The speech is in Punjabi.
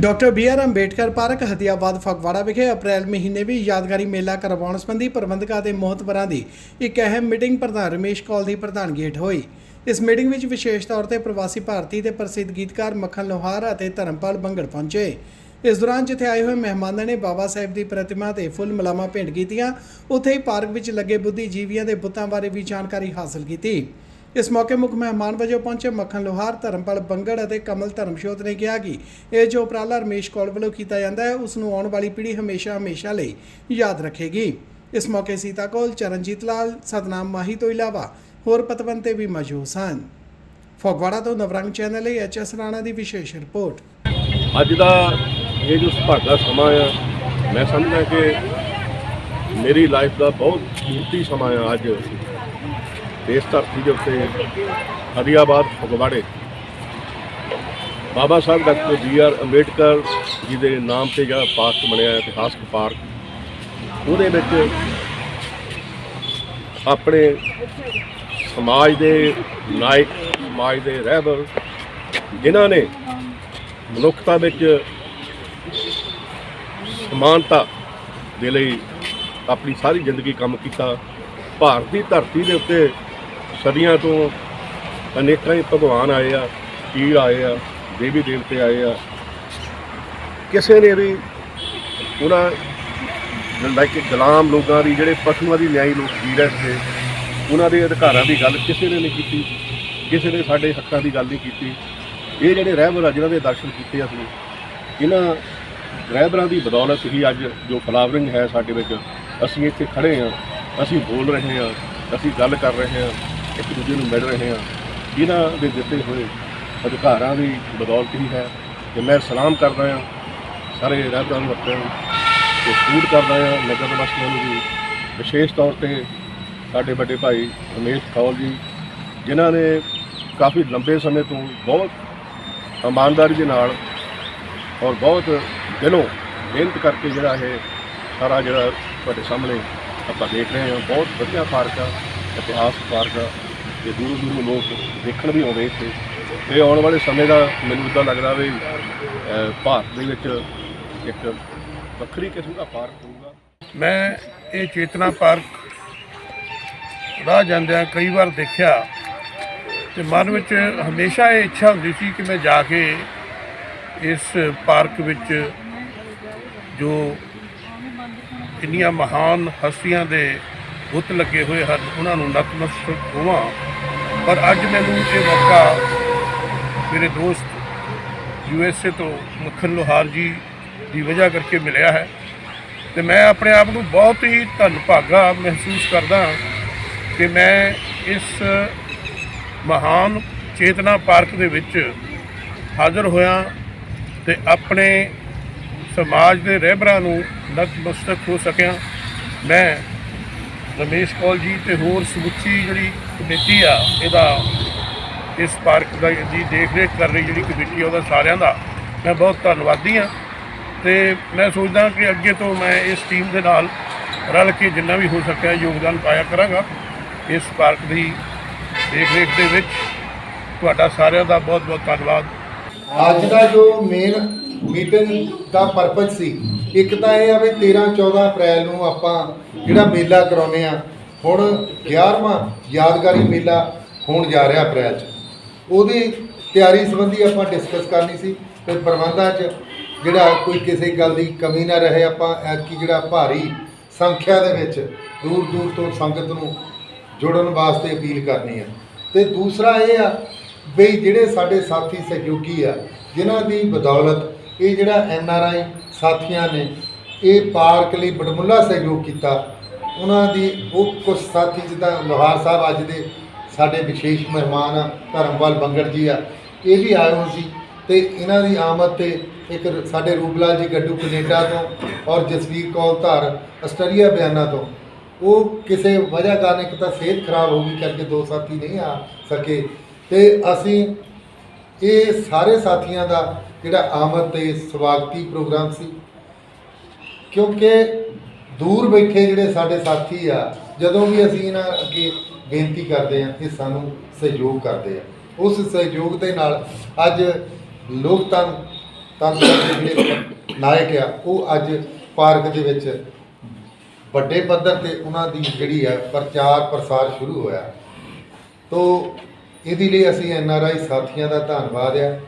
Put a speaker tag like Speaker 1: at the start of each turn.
Speaker 1: Doctor B R Ambedkar park Hadiabad Phagwara ਵਿਖੇ ਅਪ੍ਰੈਲ ਮਹੀਨੇ ਵਿੱਚ ਯਾਦਗਾਰੀ ਮੇਲਾ ਕਰਵਾਉਣ ਸੰਬੰਧੀ ਪ੍ਰਬੰਧਕਾਂ ਤੇ ਮੋਹਤਬਰਾਂ ਦੀ ਇੱਕ ਅਹਿਮ ਮੀਟਿੰਗ ਪ੍ਰਧਾਨ ਰਮੇਸ਼ ਕੌਲ ਦੀ ਪ੍ਰਧਾਨਗੀ ਹੇਠ ਹੋਈ। ਇਸ ਮੀਟਿੰਗ ਵਿੱਚ ਵਿਸ਼ੇਸ਼ ਤੌਰ ਤੇ ਪ੍ਰਵਾਸੀ ਭਾਰਤੀ ਤੇ ਪ੍ਰਸਿੱਧ ਗੀਤਕਾਰ ਮੱਖਣ ਲੋਹਾਰ ਅਤੇ ਧਰਮਪਾਲ ਬੰਗੜ ਪਹੁੰਚੇ। ਇਸ ਦੌਰਾਨ ਜਿੱਥੇ ਆਏ ਹੋਏ ਮਹਿਮਾਨਾਂ ਨੇ ਬਾਬਾ ਸਾਹਿਬ ਦੀ ਪ੍ਰਤਿਮਾ ਤੇ ਫੁੱਲ ਮਲਾਮਾ ਭੇਂਟ ਕੀਤੀਆਂ, ਉੱਥੇ ਹੀ ਪਾਰਕ ਵਿੱਚ ਲੱਗੇ ਬੁੱਧੀਜੀਵੀਆਂ ਦੇ ਬੁੱਤਾਂ ਬਾਰੇ ਵੀ ਜਾਣਕਾਰੀ ਹਾਸਲ ਕੀਤੀ। ਇਸ ਮੌਕੇ ਮੁੱਖ ਮਹਿਮਾਨ ਵਜੋਂ ਪਹੁੰਚੇ ਮੱਖਣ ਲੋਹਾਰ, ਧਰਮਪਾਲ ਬੰਗੜ ਅਤੇ ਕਮਲ ਧਰਮਸ਼ੋਤ ਨੇ ਕਿਹਾ ਕਿ ਇਹ ਜੋ ਉਪਰਾਲਾ ਰਮੇਸ਼ ਕੌਲ ਵੱਲੋਂ ਕੀਤਾ ਜਾਂਦਾ ਹੈ, ਉਸ ਨੂੰ ਆਉਣ ਵਾਲੀ ਪੀੜ੍ਹੀ ਹਮੇਸ਼ਾ ਹਮੇਸ਼ਾ ਲਈ ਯਾਦ ਰੱਖੇਗੀ। ਇਸ ਮੌਕੇ ਸੀਤਾ ਕੌਲ, ਚਰਨਜੀਤ ਲਾਲ, ਸਤਨਾਮ ਮਾਹੀ ਤੋਂ ਇਲਾਵਾ ਹੋਰ ਪਤਵੰਤੇ ਵੀ ਮੌਜੂਦ ਸਨ। ਫਗਵਾੜਾ ਤੋਂ ਨਵਰੰਗ ਚੈਨਲ ਲਈ ਐਚ ਐਸ ਰਾਣਾ ਦੀ ਵਿਸ਼ੇਸ਼ ਰਿਪੋਰਟ।
Speaker 2: ਅੱਜ ਦਾ ਇਹ ਜੋ ਸੁਭਾਗਾ ਸਮਾਂ ਆ, ਮੈਂ ਸਮਝਦਾ ਕਿ ਮੇਰੀ ਲਾਈਫ ਦਾ ਬਹੁਤ ਕੀਮਤੀ ਸਮਾਂ ਆ ਅੱਜ। ਇਸ ਧਰਤੀ ਦੇ ਉੱਤੇ Hariabad ਫਗਵਾੜੇ। Baba Saheb doctor B R Ambedkar ji ਦੇ ਨਾਮ ਤੇ ਜਿਹੜਾ ਪਾਰਕ ਬਣਿਆ ਹੈ, ਇਤਿਹਾਸਕ ਪਾਰਕ ਉਹਦੇ ਵਿੱਚ ਆਪਣੇ ਸਮਾਜ ਦੇ ਨਾਇਕ ਸਮਾਜ ਦੇ ਰਹਿਬਰ ਜਿਨ੍ਹਾਂ ਨੇ ਮਨੁੱਖਤਾ ਵਿੱਚ ਸਮਾਨਤਾ ਦੇ ਲਈ ਆਪਣੀ ਸਾਰੀ ਜ਼ਿੰਦਗੀ ਕੰਮ ਕੀਤਾ ਭਾਰਤੀ ਧਰਤੀ ਦੇ ਉੱਤੇ ਸਦੀਆਂ ਤੋਂ ਅਨੇਕਾਂ ਹੀ ਭਗਵਾਨ ਆਏ ਆ, ਪੀਰ ਆਏ ਆ, ਦੇਵੀ ਦੇਵਤੇ ਆਏ ਆ। ਕਿਸੇ ਨੇ ਵੀ ਉਹਨਾਂ ਲਾਈਕ ਗੁਲਾਮ ਲੋਕਾਂ ਦੀ, ਜਿਹੜੇ ਪਸ਼ੂਆਂ ਦੀ ਨਿਆਈ ਲੋਕ ਜੀ ਰਹੇ ਸੀ, ਉਹਨਾਂ ਦੇ ਅਧਿਕਾਰਾਂ ਦੀ ਗੱਲ ਕਿਸੇ ਨੇ ਨਹੀਂ ਕੀਤੀ, ਕਿਸੇ ਨੇ ਸਾਡੇ ਹੱਕਾਂ ਦੀ ਗੱਲ ਨਹੀਂ ਕੀਤੀ। ਇਹ ਜਿਹੜੇ ਰਹਿਬਰ ਆ ਜਿਨ੍ਹਾਂ ਦੇ ਦਰਸ਼ਨ ਕੀਤੇ ਅਸੀਂ, ਇਹਨਾਂ ਰਹਿਬਰਾਂ ਦੀ ਬਦੌਲਤ ਹੀ ਅੱਜ ਜੋ ਫਲਾਵਰਿੰਗ ਹੈ ਸਾਡੇ ਵਿੱਚ, ਅਸੀਂ ਇੱਥੇ ਖੜੇ ਹਾਂ, ਅਸੀਂ ਬੋਲ ਰਹੇ ਹਾਂ, ਅਸੀਂ ਗੱਲ ਕਰ ਰਹੇ ਹਾਂ। ਇੱਕ ਦੂਜੇ ਨੂੰ ਮਿਲ ਰਹੇ ਹਾਂ। ਇਹਨਾਂ ਦੇ ਦਿੱਤੇ ਹੋਏ ਅਧਿਕਾਰਾਂ ਦੀ ਬਦੌਲਤ ਹੀ ਹੈ ਤੇ ਮੈਂ ਸਲਾਮ ਕਰਦਾ ਹਾਂ। ਸਾਰੇ ਰਹਿਬਰਾਂ ਨੂੰ ਆਪਣੇ ਤੇ ਸਲੂਟ ਕਰਦਾ ਹਾਂ। ਨਗਰ ਵਾਸੀਆਂ ਨੂੰ ਵੀ ਵਿਸ਼ੇਸ਼ ਤੌਰ ਤੇ ਸਾਡੇ ਵੱਡੇ ਭਾਈ ਰਮੇਸ਼ ਕੌਲ ਜੀ, ਜਿਨ੍ਹਾਂ ਨੇ ਕਾਫੀ ਲੰਬੇ ਸਮੇਂ ਤੋਂ ਬਹੁਤ ਇਮਾਨਦਾਰੀ ਦੇ ਨਾਲ ਔਰ ਬਹੁਤ ਦਿਲੋਂ ਮਿਹਨਤ ਕਰਕੇ ਜਿਹੜਾ ਇਹ ਸਾਰਾ ਜਿਹੜਾ ਤੁਹਾਡੇ ਸਾਹਮਣੇ ਆਪਾਂ ਦੇਖ ਰਹੇ ਹਾਂ। ਬਹੁਤ ਵਧੀਆ ਪਾਰਕ ਆ, ਇਤਿਹਾਸ ਪਾਰਕ ਆ। ਤੇ ਦੂਰੋਂ ਦੂਰੋਂ ਲੋਕ ਦੇਖਣ ਵੀ ਆਉਂਦੇ ਇੱਥੇ। ਇਹ ਆਉਣ ਵਾਲੇ ਸਮੇਂ ਦਾ ਮੈਨੂੰ ਇਦਾਂ ਲੱਗਦਾ ਵੀ ਭਾਰਤ ਦੇ ਵਿੱਚ ਇੱਕ ਵੱਖਰੀ ਕਿਸਮ ਦਾ ਪਾਰਕ ਹੋਊਗਾ।
Speaker 3: ਮੈਂ ਇਹ ਚੇਤਨਾ ਪਾਰਕ ਰਾਹ ਜਾਂਦਿਆਂ ਕਈ ਵਾਰ ਦੇਖਿਆ ਤੇ ਮਨ ਵਿੱਚ ਹਮੇਸ਼ਾ ਇਹ ਇੱਛਾ ਹੁੰਦੀ ਸੀ ਕਿ ਮੈਂ ਜਾ ਕੇ ਇਸ ਪਾਰਕ ਵਿੱਚ ਜੋ ਇੰਨੀਆਂ ਮਹਾਨ ਹਸਤੀਆਂ ਦੇ ਬੁੱਤ ਲੱਗੇ ਹੋਏ ਹਨ, ਉਹਨਾਂ ਨੂੰ ਨਤਮਸਤਕ ਹੋਵਾਂ। ਪਰ ਅੱਜ ਮੈਨੂੰ ਇਹ ਮੌਕਾ ਮੇਰੇ ਦੋਸਤ ਯੂ ਐਸ ਏ ਤੋਂ ਮੱਖਣ ਲੋਹਾਰ ਜੀ ਦੀ ਵਜ੍ਹਾ ਕਰਕੇ ਮਿਲਿਆ ਹੈ ਤੇ ਮੈਂ ਆਪਣੇ ਆਪ ਨੂੰ ਬਹੁਤ ਹੀ ਧੰਨਭਾਗਾ ਮਹਿਸੂਸ ਕਰਦਾ ਕਿ ਮੈਂ ਇਸ ਮਹਾਨ ਚੇਤਨਾ ਪਾਰਕ ਦੇ ਵਿੱਚ ਹਾਜ਼ਰ ਹੋਇਆ ਤੇ ਆਪਣੇ ਸਮਾਜ ਦੇ ਰਹਿਬਰਾਂ ਨੂੰ ਨਤਮਸਤਕ ਹੋ ਸਕਿਆ। ਮੈਂ ਰਮੇਸ਼ ਕੌਲ ਜੀ ਤੇ ਹੋਰ ਸਮੁੱਚੀ ਜਿਹੜੀ ਕਮੇਟੀ ਆ, ਇਹਦਾ ਇਸ ਪਾਰਕ ਦਾ ਜੀ ਦੇਖ ਰੇਖ ਕਰ ਰਹੀ ਜਿਹੜੀ ਕਮੇਟੀ ਆ, ਉਹਦਾ ਸਾਰਿਆਂ ਦਾ ਮੈਂ ਬਹੁਤ ਧੰਨਵਾਦੀ ਹਾਂ ਤੇ ਮੈਂ ਸੋਚਦਾ ਕਿ ਅੱਗੇ ਤੋਂ ਮੈਂ ਇਸ ਟੀਮ ਦੇ ਨਾਲ ਰਲ ਕੇ ਜਿੰਨਾ ਵੀ ਹੋ ਸਕਿਆ ਯੋਗਦਾਨ ਪਾਇਆ ਕਰਾਂਗਾ, ਇਸ ਪਾਰਕ ਦੀ ਦੇਖ ਰੇਖ ਦੇ ਵਿੱਚ ਤੁਹਾਡਾ ਸਾਰਿਆਂ ਦਾ ਬਹੁਤ ਬਹੁਤ ਧੰਨਵਾਦ।
Speaker 4: ਅੱਜ ਦਾ ਜੋ ਮੇਨ ਮੀਟਿੰਗ ਦਾ ਪਰਪਸ ਸੀ। ਇੱਕ ਤਾਂ ਇਹ ਆ ਵੀ 13 14 ਅਪ੍ਰੈਲ ਨੂੰ ਆਪਾਂ ਜਿਹੜਾ ਮੇਲਾ ਕਰਾਉਨੇ ਆ, ਹੁਣ 11ਵਾਂ ਯਾਦਗਾਰੀ ਮੇਲਾ ਹੋਣ ਜਾ ਰਿਹਾ ਅਪ੍ਰੈਲ 'ਚ। ਉਹਦੀ ਤਿਆਰੀ ਸੰਬੰਧੀ ਆਪਾਂ ਡਿਸਕਸ ਕਰਨੀ ਸੀ, ਤੇ ਪ੍ਰਬੰਧਾਂ 'ਚ ਜਿਹੜਾ ਕੋਈ ਕਿਸੇ ਗੱਲ ਦੀ ਕਮੀ ਨਾ ਰਹੇ, ਆਪਾਂ ਐਤਕੀ ਜਿਹੜਾ ਭਾਰੀ ਸੰਖਿਆ ਦੇ ਵਿੱਚ ਦੂਰ ਦੂਰ ਤੋਂ ਸੰਗਤ ਨੂੰ ਜੁੜਨ ਵਾਸਤੇ ਅਪੀਲ ਕਰਨੀ ਆ। ਤੇ ਦੂਸਰਾ ਇਹ ਆ ਵੀ ਜਿਹੜੇ ਸਾਡੇ ਸਾਥੀ ਸਹਿਯੋਗੀ ਆ, ਜਿਨ੍ਹਾਂ ਦੀ ਬਦੌਲਤ ਇਹ ਜਿਹੜਾ ਐਨ ਆਰ ਆਈ ਸਾਥੀਆਂ ਨੇ ਇਹ ਪਾਰਕ ਲਈ ਬੜਮੁੱਲਾ ਸਹਿਯੋਗ ਕੀਤਾ। ਉਹਨਾਂ ਦੀ ਉਹ ਕੁਝ ਸਾਥੀ, ਜਿੱਦਾਂ ਲੋਹਾਰ ਸਾਹਿਬ ਅੱਜ ਦੇ ਸਾਡੇ ਵਿਸ਼ੇਸ਼ ਮਹਿਮਾਨ ਆ ਧਰਮਵਾਲ ਬੰਗੜ ਜੀ ਆ, ਇਹ ਵੀ ਆਏ ਹੋਏ ਸੀ ਤੇ ਇਹਨਾਂ ਦੀ ਆਮਦ ਤੇ ਇੱਕ ਸਾਡੇ ਰੂਪਲਾਲ ਜੀ ਗੱਡੂ ਕੈਨੇਡਾ ਤੋਂ ਔਰ ਜਸਵੀਰ ਕੌਰ ਧਾਰ ਆਸਟ੍ਰੇਲੀਆ ਬਿਆਨਾ ਤੋਂ। ਉਹ ਕਿਸੇ ਵਜ੍ਹਾ ਕਾਰਨ ਇੱਕ ਤਾਂ ਸਿਹਤ ਖਰਾਬ ਹੋ ਗਈ ਕਰਕੇ ਦੋ ਸਾਥੀ ਨਹੀਂ ਆ ਸਕੇ ਤੇ ਅਸੀਂ ਇਹ ਸਾਰੇ ਸਾਥੀਆਂ ਦਾ ਜਿਹੜਾ ਆਮਦ ਤੇ ਸਵਾਗਤੀ ਪ੍ਰੋਗਰਾਮ ਸੀ। ਕਿਉਂਕਿ ਦੂਰ ਬੈਠੇ ਜਿਹੜੇ ਸਾਡੇ ਸਾਥੀ ਆ, ਜਦੋਂ ਵੀ ਅਸੀਂ ਇਹਨਾਂ ਅੱਗੇ ਬੇਨਤੀ ਕਰਦੇ ਆ ਕਿ ਸਾਨੂੰ ਸਹਿਯੋਗ ਕਰਦੇ ਆ। ਉਸ ਸਹਿਯੋਗ ਦੇ ਨਾਲ ਅੱਜ ਲੋਕਤੰਤਰ ਤੰਤਰ ਦੇ ਜਿਹੜੇ ਨਾਇਕ ਆ, ਉਹ ਅੱਜ ਪਾਰਕ ਦੇ ਵਿੱਚ ਵੱਡੇ ਪੱਧਰ ਤੇ ਉਹਨਾਂ ਦੀ ਜਿਹੜੀ ਹੈ ਪ੍ਰਚਾਰ ਪ੍ਰਸਾਰ ਸ਼ੁਰੂ ਹੋਇਆ। ਤੋ ਇਹਦੇ ਲਈ ਅਸੀਂ ਐਨ ਆਰ ਆਈ ਸਾਥੀਆਂ ਦਾ ਧੰਨਵਾਦ ਆ।